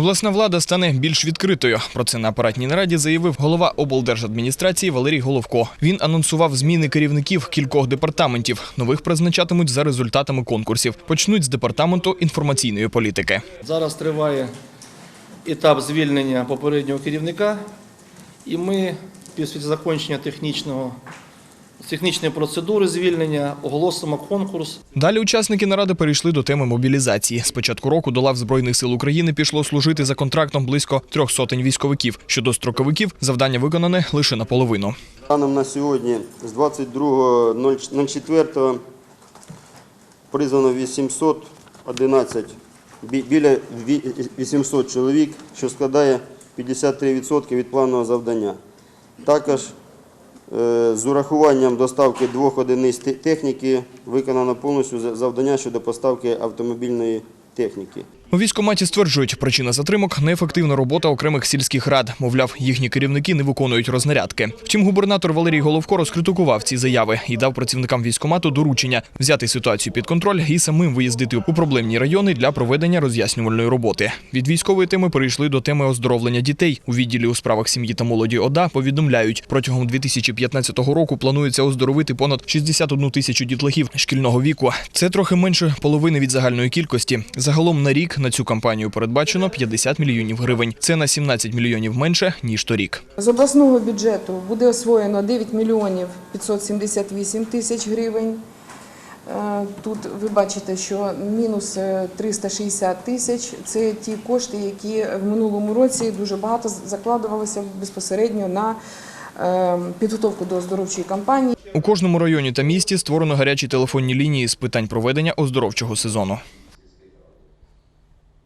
Обласна влада стане більш відкритою. Про це на апаратній нараді заявив голова облдержадміністрації Валерій Головко. Він анонсував зміни керівників кількох департаментів. Нових призначатимуть за результатами конкурсів. Почнуть з департаменту інформаційної політики. Зараз триває етап звільнення попереднього керівника, і ми після закінчення технічного, технічної процедури звільнення оголосимо конкурс Далі учасники наради перейшли до теми мобілізації. З початку року до лав збройних сил України пішло служити за контрактом близько трьох сотень військовиків. Щодо строковиків, завдання виконане лише наполовину. Станом на сьогодні з 22.04 призвано 811, бі- біля ві- 800 чоловік, що складає 53% від планового завдання. Також з урахуванням доставки двох одиниць техніки виконано повністю за- завдання щодо поставки автомобільної техніки. У військкоматі стверджують, причина затримок неефективна робота окремих сільських рад. Мовляв, їхні керівники не виконують рознарядки. Втім, губернатор Валерій Головко розкритикував ці заяви і дав працівникам військкомату доручення взяти ситуацію під контроль і самим виїздити у проблемні райони для проведення роз'яснювальної роботи. Від військової теми перейшли до теми оздоровлення дітей. У відділі у справах сім'ї та молоді ОДА повідомляють, протягом 2015 року планується оздоровити понад 61 тисячу дітлахів шкільного віку. Це трохи менше половини від загальної кількості. Загалом на рік на цю кампанію передбачено 50 мільйонів гривень. Це на 17 мільйонів менше ніж торік. З обласного бюджету буде освоєно 9 мільйонів 578 тисяч гривень. Е, Тут ви бачите, що мінус е, 360 тисяч це ті кошти, які в минулому році дуже багато закладувалися безпосередньо на е, підготовку до оздоровчої кампанії. У кожному районі та місті створено гарячі телефонні лінії з питань проведення оздоровчого сезону.